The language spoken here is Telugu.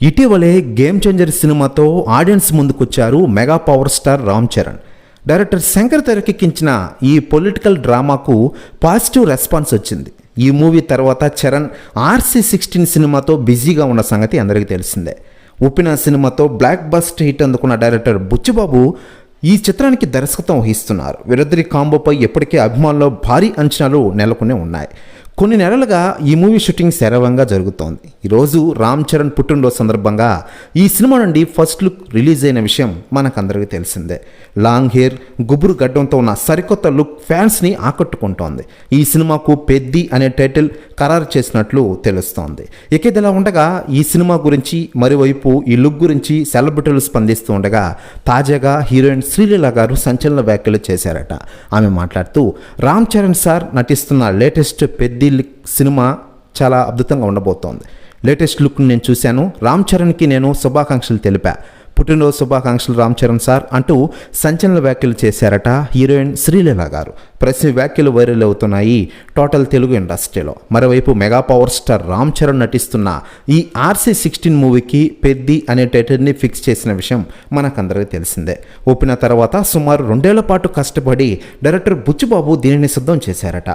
ఇటీవలే గేమ్ చేంజర్ సినిమాతో ఆడియన్స్ ముందుకొచ్చారు mega power star Ram Charan. Director Shankar తెరకెక్కించిన ఈ పొలిటికల్ డ్రామాకు పాజిటివ్ రెస్పాన్స్ వచ్చింది. ఈ మూవీ తర్వాత చరణ్ ఆర్సీ సిక్స్టీన్ సినిమాతో బిజీగా ఉన్న సంగతి అందరికీ తెలిసిందే. ఉప్పిన సినిమాతో బ్లాక్ బస్ట్ హిట్ అందుకున్న డైరెక్టర్ బుచ్చిబాబు ఈ చిత్రానికి దర్శకత్వం వహిస్తున్నారు. వీరిద్దరి కాంబోపై ఇప్పటికే అభిమానుల్లో భారీ అంచనాలు నెలకొనే ఉన్నాయి. కొన్ని నెలలుగా ఈ మూవీ షూటింగ్ శరవంగా జరుగుతోంది. ఈరోజు రామ్ చరణ్ పుట్టినరోజు సందర్భంగా ఈ సినిమా నుండి ఫస్ట్ లుక్ రిలీజ్ అయిన విషయం మనకందరికీ తెలిసిందే. లాంగ్ హెయిర్ గుబురు గడ్డంతో ఉన్న సరికొత్త లుక్ ఫ్యాన్స్ని ఆకట్టుకుంటోంది. ఈ సినిమాకు పెద్ది అనే టైటిల్ ఖరారు చేసినట్లు తెలుస్తోంది. ఇక ఇదిలా ఉండగా ఈ సినిమా గురించి మరోవైపు ఈ లుక్ గురించి సెలబ్రిటీలు స్పందిస్తూ ఉండగా తాజాగా హీరోయిన్ శ్రీలీల గారు సంచలన వ్యాఖ్యలు చేశారట. ఆమె మాట్లాడుతూ రామ్ చరణ్ సార్ నటిస్తున్న లేటెస్ట్ పెద్ది సినిమా చాలా అద్భుతంగా ఉండబోతోంది. లేటెస్ట్ లుక్ నేను చూశాను. రామ్ చరణ్కి నేను శుభాకాంక్షలు తెలిపా. పుట్టినరోజు శుభాకాంక్షలు రామ్ చరణ్ సార్ అంటూ సంచలన వ్యాఖ్యలు చేశారట హీరోయిన్ శ్రీలీల గారు. ప్రతి వ్యాఖ్యలు వైరల్ అవుతున్నాయి. టోటల్ తెలుగు ఇండస్ట్రీలో. మరోవైపు mega power star Ram Charan నటిస్తున్న ఈ ఆర్సీ సిక్స్టీన్ మూవీకి పెద్ది అనే టైటిల్ని ఫిక్స్ చేసిన విషయం మనకందరికీ తెలిసిందే. ఒప్పిన తర్వాత సుమారు రెండేళ్ళ పాటు కష్టపడి డైరెక్టర్ బుచ్చిబాబు దీనిని సిద్ధం చేశారట.